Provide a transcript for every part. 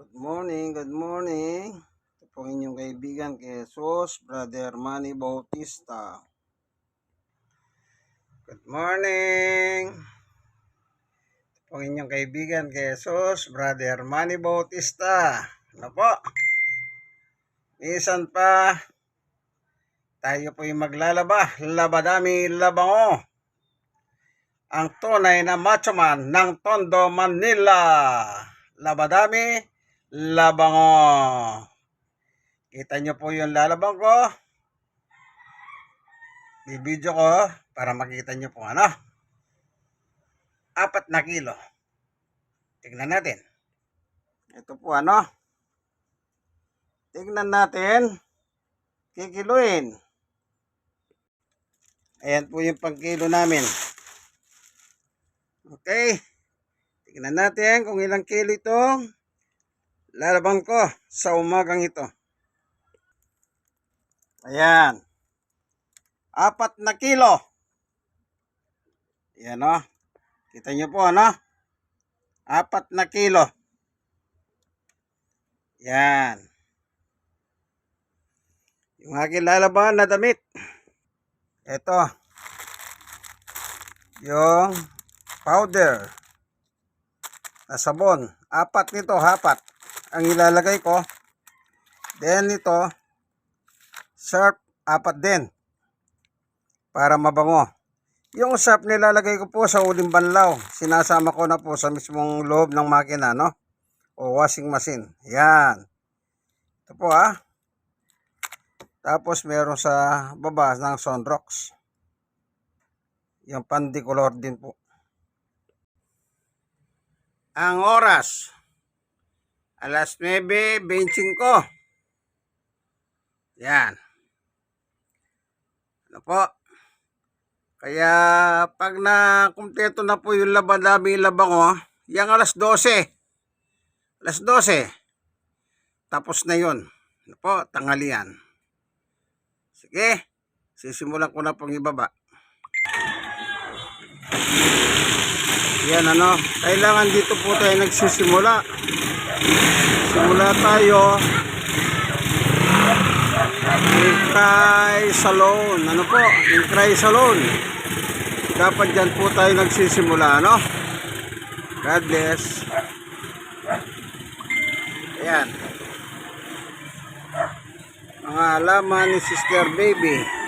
Good morning, good morning. Ito po inyong kaibigan kay Jesus, Brother Manny Bautista. Good morning. Ito po inyong kaibigan kay Jesus, Brother Manny Bautista. Ano po? Minsan pa, tayo po yung maglalaba. Labadami, labango. Ang tunay na macho man ng Tondo, Manila. Labadami, labango. Kita nyo po yung lalabang ko. Bibidyo ko para makita nyo po ano. Apat na kilo. Tignan natin. Ito po ano. Tignan natin. Kikiluin. Ayan po yung pangkilo namin. Okay. Tignan natin kung ilang kilo itong lalabang ko sa umagang ito. Ayan. Apat na kilo. Ayan o. Kita nyo po ano? Apat na kilo. Yan. Yung aking lalaban na damit. Ito. Yung powder na sabon. Apat nito, apat. Ang ilalagay ko. Then ito, sharp, apat din. Para mabango. Yung sharp nilalagay ko po sa uling banlaw. Sinasama ko na po sa mismong loob ng makina, no? O washing machine. Yan. Ito po, ah. Tapos meron sa baba ng Sunrox. Yung pandicolor din po. Ang oras. Alas 9.25. Yan. Ano po? Kaya pag na kumpleto na po yung labadami labang oh, yung alas 12. Alas 12. Tapos na yun. Ano po? Tangalian. Sige. Sisimulan ko na pong ibaba. Yan ano, kailangan dito po tayo nagsisimula. Simula tayo Incry Salon. Ano po? Incry Salon. Dapat dyan po tayo nagsisimula, ano? God bless. Ayan. Mga alaman ni Sister Baby.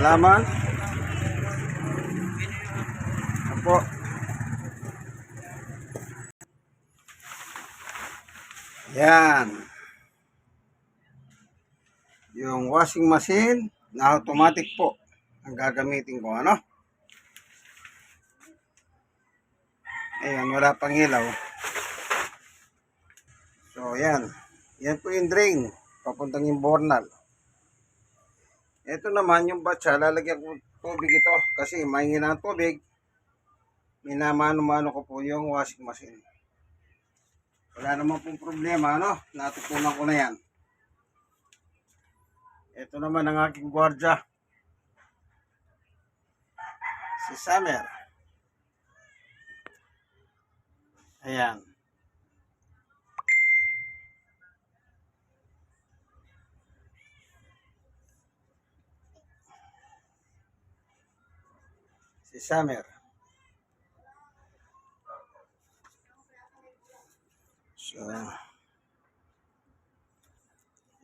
Ayan, mga laman. Apo. Yan. Yung washing machine na automatic po ang gagamitin ko, ano? Ayan, wala pang ilaw. So, yan. Yan po yung drain. Papuntang yung bornal. Ito naman yung batsa, lalagyan ko tubig ito kasi mahina ang tubig. Minamano-mano ko po yung washing machine. Wala naman pong problema, ano? Natutunan ko na yan. Ito naman ang aking gwardya. Si Summer. Ayan. Summer. So,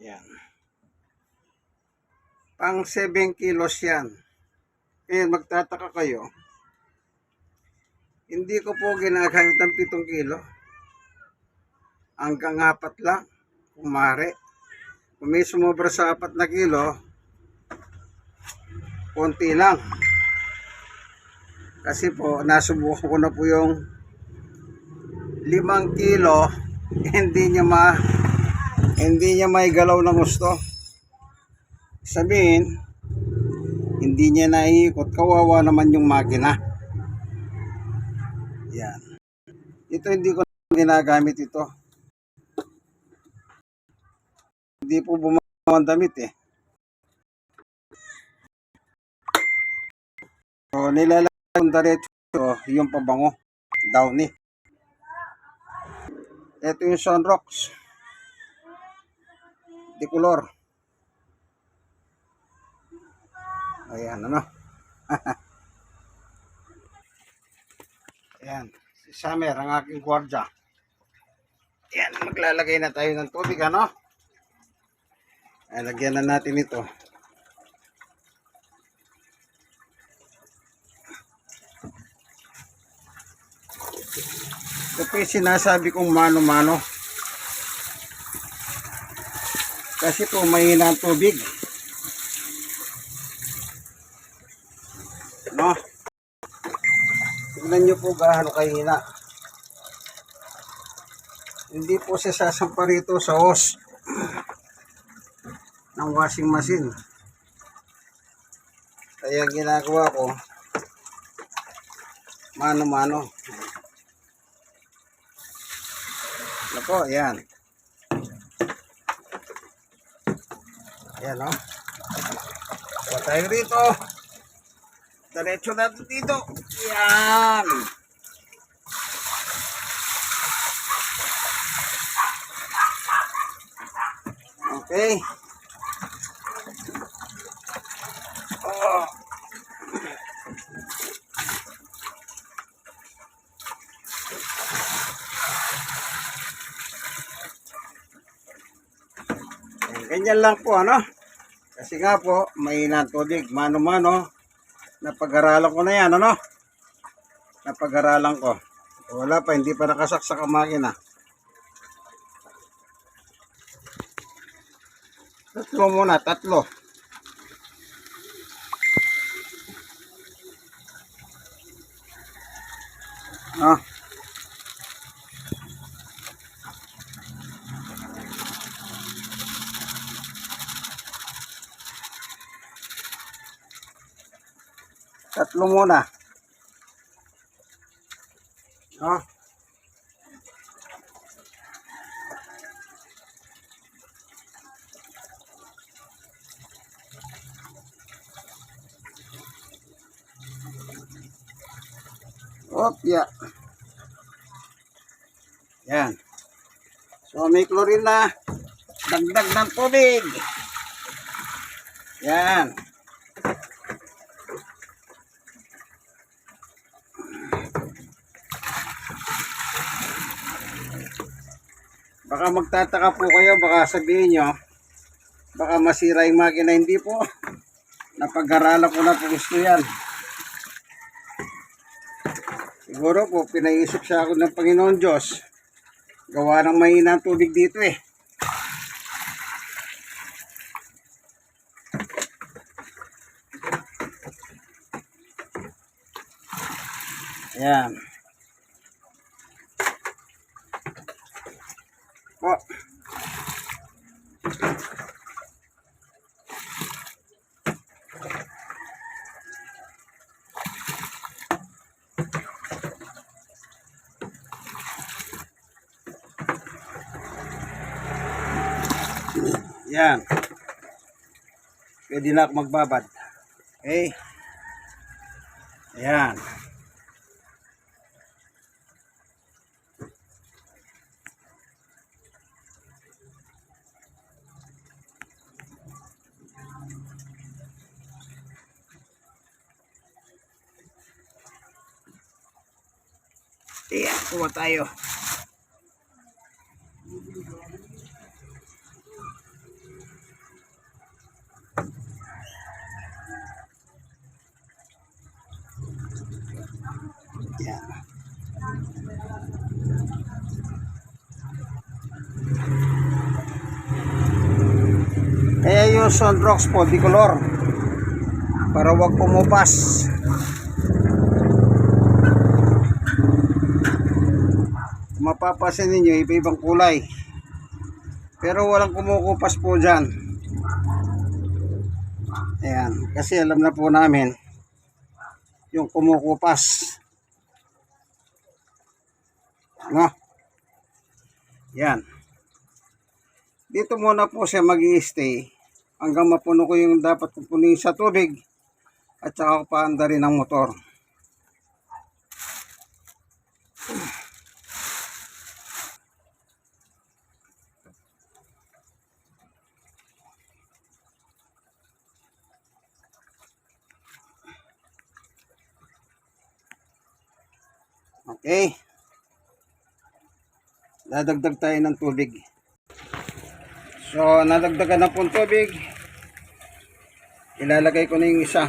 yan. Pang 7 kilos yan. Eh, magtataka kayo. Hindi ko po ginagamit ng 7 kilo. Hanggang 4 lang. Kumari. Kung may sumobra sa 4 na kilo, konti lang. Kasi po, nasubukan ko na po yung 5 kilo, hindi niya ma hindi niya may galaw ng gusto. Sabihin, hindi niya naiikot, kawawa naman yung makina. Yan. Ito hindi ko na ginagamit ito. Hindi po bumawa damit eh. So, nilalagay kong diretso yung pabango. Downy. Ito yung Sunrocks. Di color. Ayan, ano? Ayan. Si Summer, ang aking gwardya. Ayan, maglalagay na tayo ng tubig, ano? Ayan, lagyan na natin ito. Ito po yung sinasabi kong mano-mano. Kasi po mahina ang tubig. No? Tignan nyo po gaano kahina. Hindi po siya sasampa rito sa hose ng washing machine. Kaya ginagawa ko mano-mano. Po, ayan. Ayan, no? Huwag tayo rito. Diretso natin dito. Ayan. Okay. Ganyan lang po, ano? Kasi nga po, ang tubig. Mano-mano, napag-aralan ko na yan, ano? Napag-aralan ko. Wala pa, hindi pa nakasaksak ang makina. Tatlo muna, tatlo. Ah. Tatlo muna. Ah. Opya. Yan. So may chlorine na. Dagdag ng tubig. Yan. Baka magtataka po kayo, baka sabihin nyo, baka masira yung makina. Hindi po. Napag-aralan ko na po gusto yan. Siguro po, pinaisip siya ako ng Panginoon Diyos. Gawa ng mahina ang tubig dito eh. Ayan. Yan. Pwede na ako magbabad. Okay. Yan. Yan, kuha tayo. Yan. Kaya yung sunrocks po, di color. Para wag pumupas. Mapapasin ninyo, iba-ibang kulay. Pero walang kumukupas po dyan. Ayan, kasi alam na po namin yung kumukupas. No? Yan. Dito muna po siya mag stay hanggang mapuno ko yung dapat pupunin sa tubig at saka paanda rin ang motor. Okay. Dadagdag tayo ng tubig. So, nadagdagan na po tubig. Ilalagay ko na yung isa.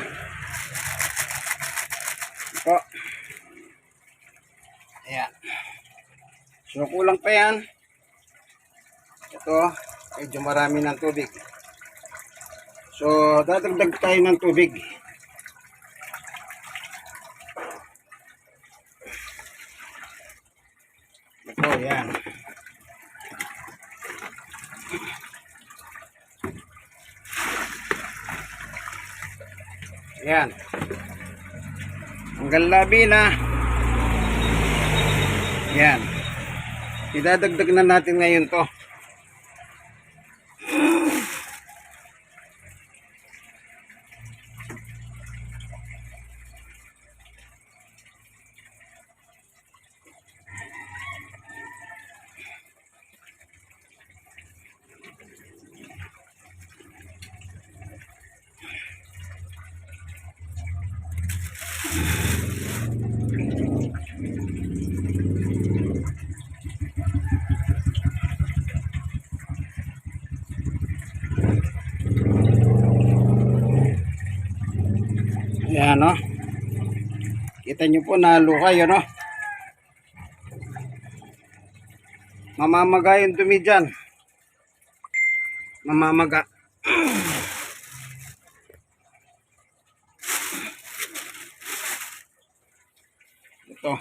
Ito. Ayan. So, kulang pa yan. Ito, medyo marami ng tubig. So, dadagdag tayo ng tubig. Ito, yan. Yan. Hanggang labi na. Yan. Idadagdag na natin ngayon to. Yan, no? Kita nyo po, nalo kayo, no? Mamamaga yung dumi dyan. Mamamaga. Ito.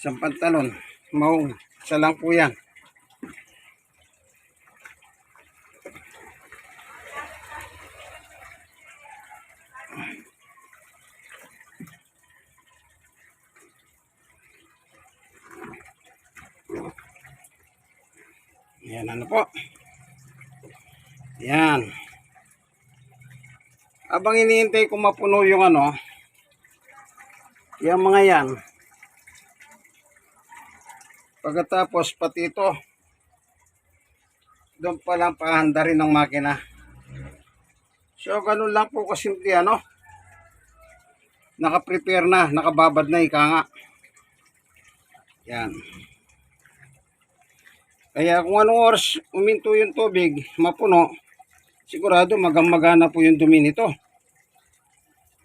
Isang pantalon. Maong. Isa lang po yan. Yan, ano po. Yan. Abang iniintay ko mapuno yung ano, yung mga yan. Pagkatapos, pati ito, doon pa lang pahanda rin ng makina. So, ganun lang po kasimple, ano, naka-prepare na, nakababad na, ika nga. Yan. Kaya kung anong oras uminto yung tubig, mapuno, sigurado magamaga na po yung dumi nito.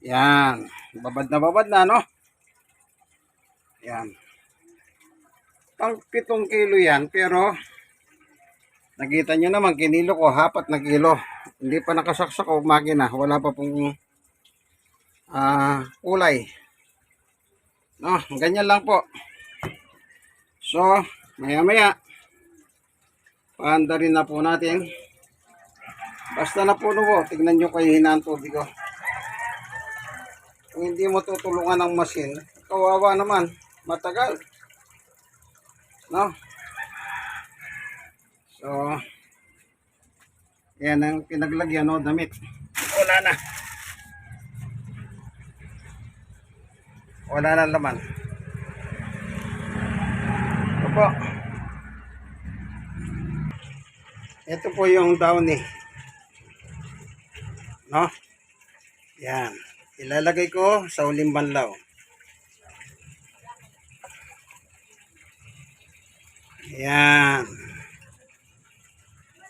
Yan. Babad na babad na, no? Yan. Pang pitong kilo yan, pero nakita nyo naman, kinilo ko, hapat na kilo. Hindi pa nakasaksak o makina. Wala pa pong ah kulay. No, ganyan lang po. So, maya-maya, Paanda rin na po natin. Basta na puno po, tignan nyo kayo hinaan tubig ko. Kung hindi mo tutulungan ng masin, kawawa naman, matagal. No? So, yan ang pinaglagyan, no, damit. Wala na. Wala na laman. Ito po. Ito po yung downy. No? Yan. Ilalagay ko sa uling banlaw. Yan.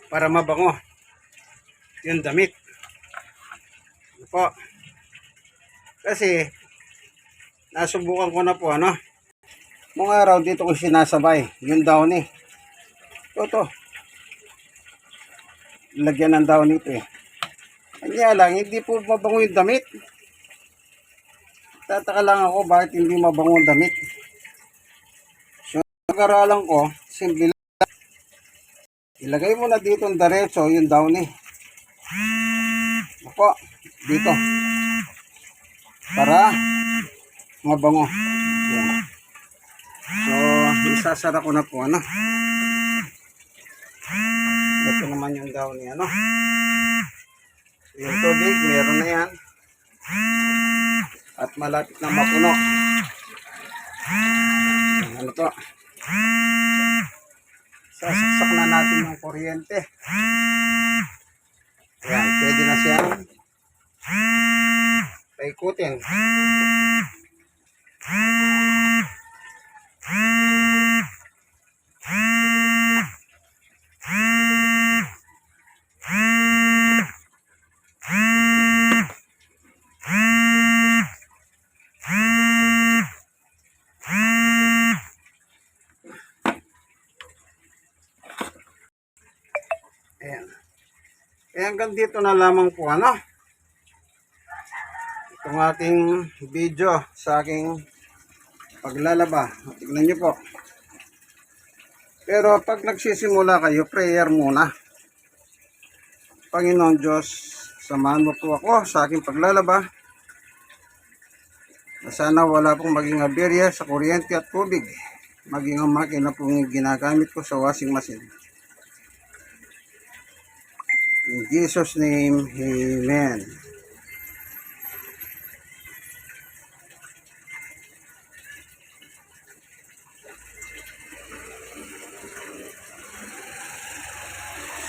Para mabango. Yung damit. Ano po. Kasi, nasubukan ko na po, ano? Mga araw dito ko sinasabay. Yung downy. Ito, to lagyan ng daw nito eh. Kanya lang, hindi po mabango yung damit. Tataka lang ako bakit hindi mabango yung damit. So, nag-aralan ko, simple lang. Ilagay mo na dito ang diretso yung downy. Ako, dito. Para mabango. So, isasara ko na po, ano? Ito naman yung downy, ano? Yung tubig, meron na yan. At malapit na mapuno. Ano to? Sasaksak na natin yung kuryente. Yan, pwede na siyang paikutin. Eh hanggang dito na lamang po ano. Itong ating video sa aking paglalaba. Tignan nyo po. Pero pag nagsisimula kayo, prayer muna. Panginoon Diyos, samahan mo po ako sa aking paglalaba. Na Sana wala pong maging aberya sa kuryente at tubig. Maging ang makina pong ginagamit ko sa washing machine. In Jesus' name, Amen.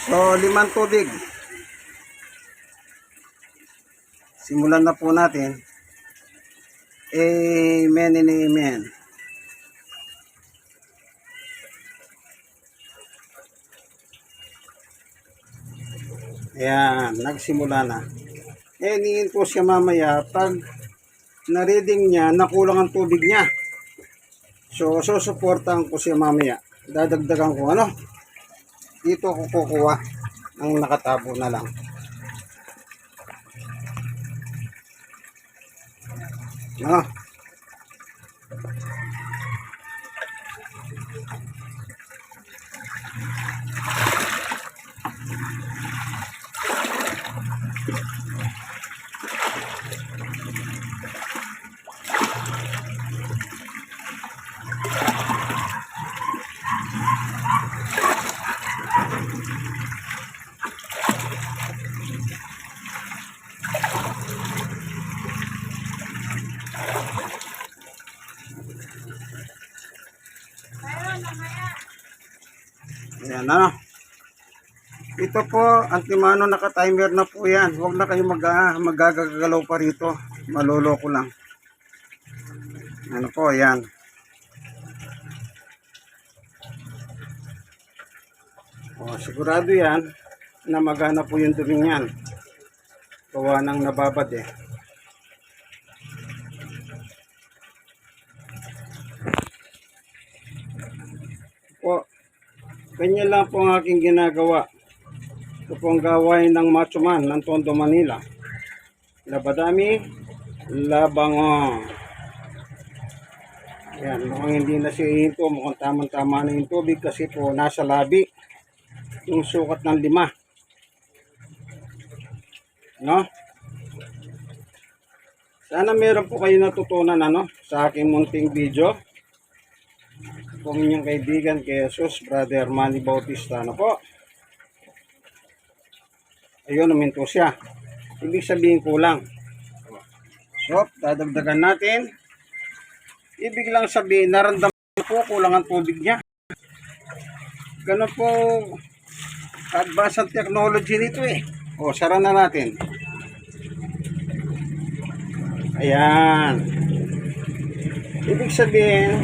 So, limang tubig. Simulan na po natin. Amen and Amen. Ayan, nagsimula na. Eh, niin po siya mamaya pag na-reading niya, nakulang ang tubig niya. So, susuportahan ko siya mamaya. Dadagdagan ko ano. Dito ko kukuha ang nakatabo na lang. No? Ayan ano. Ito po, antimano naka-timer na po yan. Huwag na kayo mag magagagalaw pa rito. Maloloko lang. Ano po, yan. O, sigurado yan na magana po yung duming yan. Gawa ng nababad eh. Po, Ganyan lang po ang aking ginagawa. Ito po ang gawain ng macho man ng Tondo, Manila. Labadami, labango. Yan, mukhang hindi na siya ihinto. Mukhang tamang-tama na yung tubig kasi po nasa labi. Yung sukat ng lima. No? Sana meron po kayo natutunan ano, sa aking munting video kung inyong kaibigan kay Jesus, Brother Manny Bautista. Ano po? Ayun, uminto siya. Ibig sabihin kulang. So, dadagdagan natin. Ibig lang sabihin, naramdaman po kulang ang tubig niya. Ganun po advanced ang technology nito eh. O, sara na natin. Ayan. Ibig sabihin,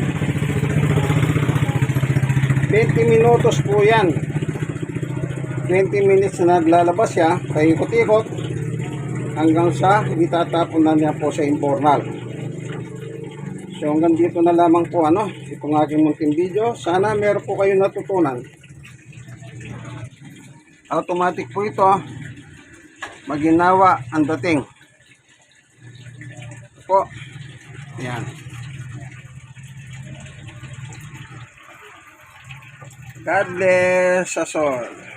20 minutos po yan. 20 minutes na naglalabas siya, paikot-ikot, hanggang sa itatapon na niya po sa imbornal. So hanggang dito na lamang po ano, itong aking munting video. Sana meron po kayo natutunan. Automatic po ito. Maginawa ang dating. Po. Yan. God bless us all.